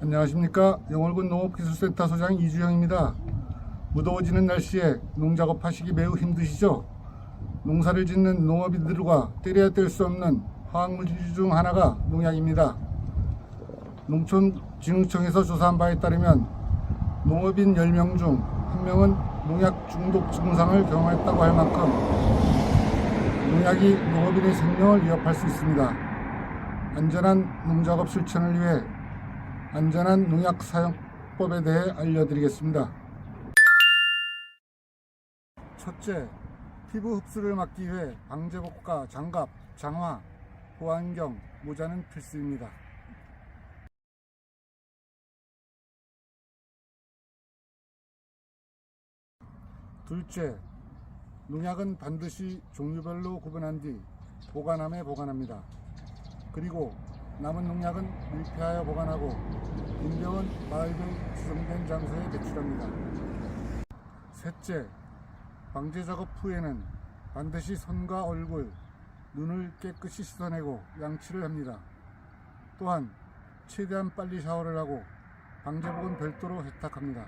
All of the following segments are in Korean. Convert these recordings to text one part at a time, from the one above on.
안녕하십니까 영월군 농업기술센터 소장 이주영입니다. 무더워지는 날씨에 농작업 하시기 매우 힘드시죠? 농사를 짓는 농업인들과 때려야 뗄 수 없는 화학물질 중 하나가 농약입니다. 농촌진흥청에서 조사한 바에 따르면 농업인 10명 중 1명은 농약 중독 증상을 경험했다고 할 만큼 농약이 농업인의 생명을 위협할 수 있습니다. 안전한 농작업 실천을 위해 안전한 농약 사용법에 대해 알려드리겠습니다. 첫째, 피부 흡수를 막기 위해 방제복과 장갑, 장화, 보안경, 모자는 필수입니다. 둘째, 농약은 반드시 종류별로 구분한 뒤 보관함에 보관합니다. 그리고 남은 농약은 밀폐하여 보관하고 빈병은 마을별 지정된 장소에 배출합니다. 셋째, 방제 작업 후에는 반드시 손과 얼굴, 눈을 깨끗이 씻어내고 양치를 합니다. 또한 최대한 빨리 샤워를 하고 방제복은 별도로 세탁합니다.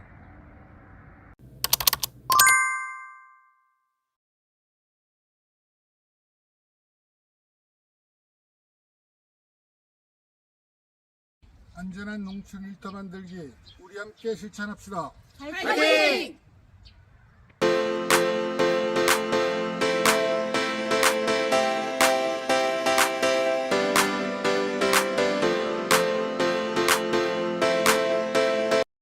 안전한 농촌 일터 만들기 우리 함께 실천합시다. 화이팅!